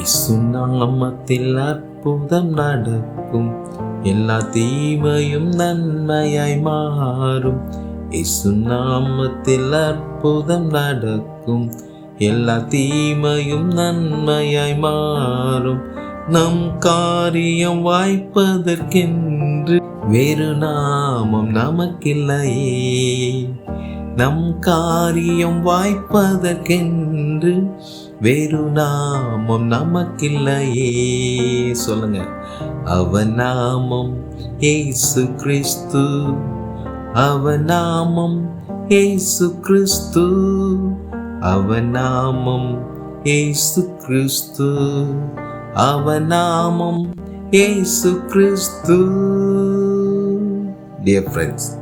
இசு நாமத்தில் அற்புதம் நடக்கும். எல்லா தீமையும் நன்மையாய் மாறும். இசு நாமத்தில் அற்புதம் நடக்கும். எல்லா தீமையும் நன்மையாய் மாறும். நம் காரியம் வாய்ப்பதற்கென்று வேறு நாமம் நமக்கில்லையே. நம் காரியம் வாய்ப்பதற்கென்று வேறு நாமம் நமக்கில்லையே. சொல்லுங்க. அவன் நாமம் ஏசு கிறிஸ்து. அவன் நாமம் ஏசு கிறிஸ்து. அவன் நாமம் ஏசு கிறிஸ்து. அவன் நாமம் ஏசு கிறிஸ்து. டியர் ஃப்ரெண்ட்ஸ்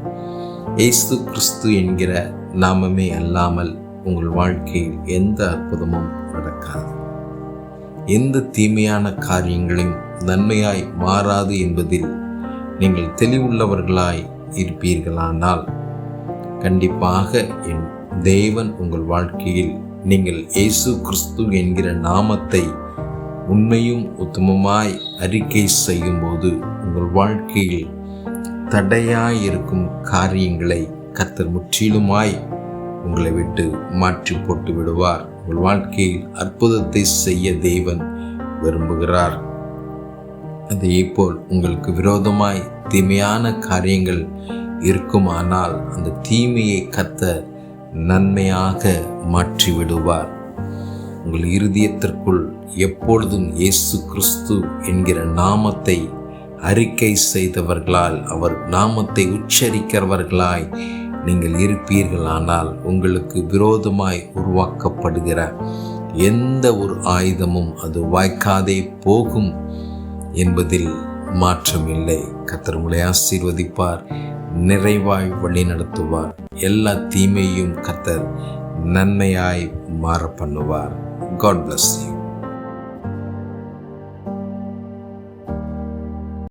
ஏசு கிறிஸ்து என்கிற நாமமே அல்லாமல் உங்கள் வாழ்க்கையில் எந்த அற்புதமும் நடக்காது. எந்த தீமையான காரியங்களையும் நன்மையாய் மாறாது என்பதில் நீங்கள் தெளிவுள்ளவர்களாய் இருப்பீர்களானால் கண்டிப்பாக என் தேவன் உங்கள் வாழ்க்கையில் நீங்கள் இயேசு கிறிஸ்து என்கிற நாமத்தை உண்மையும் உத்தமமாய் அறிக்கை செய்யும்போது உங்கள் வாழ்க்கையில் தடையாயிருக்கும் காரியங்களை கத்தர் முற்றிலுமாய் உங்களை விட்டு மாற்றி போட்டு விடுவார் உங்கள் வாழ்க்கையில் அற்புதத்தை செய்ய தேவன் விரும்புகிறார். அதே போல் உங்களுக்கு விரோதமாய் தீமையான காரியங்கள் இருக்குமானால் அந்த தீமையை கத்த நன்மையாக மாற்றி விடுவார் உங்கள் இருதயத்திற்குள் எப்பொழுதும் இயேசு கிறிஸ்து என்கிற நாமத்தை அறிக்கை செய்தவர்களால் அவர் நாமத்தை உச்சரிக்கிறவர்களாய் நீங்கள் இருப்பீர்களானால் உங்களுக்கு விரோதமாய் உருவாக்கப்படுகிற எந்த ஒரு ஆயுதமும் அது வாய்க்காதே போகும் என்பதில் மாற்றமில்லை. கத்தர் உங்களை ஆசீர்வதிப்பார் நிறைவாய் வழி நடத்துவார். எல்லா தீமையும் கத்தர் நன்மையாய் மாற பண்ணுவார். God bless you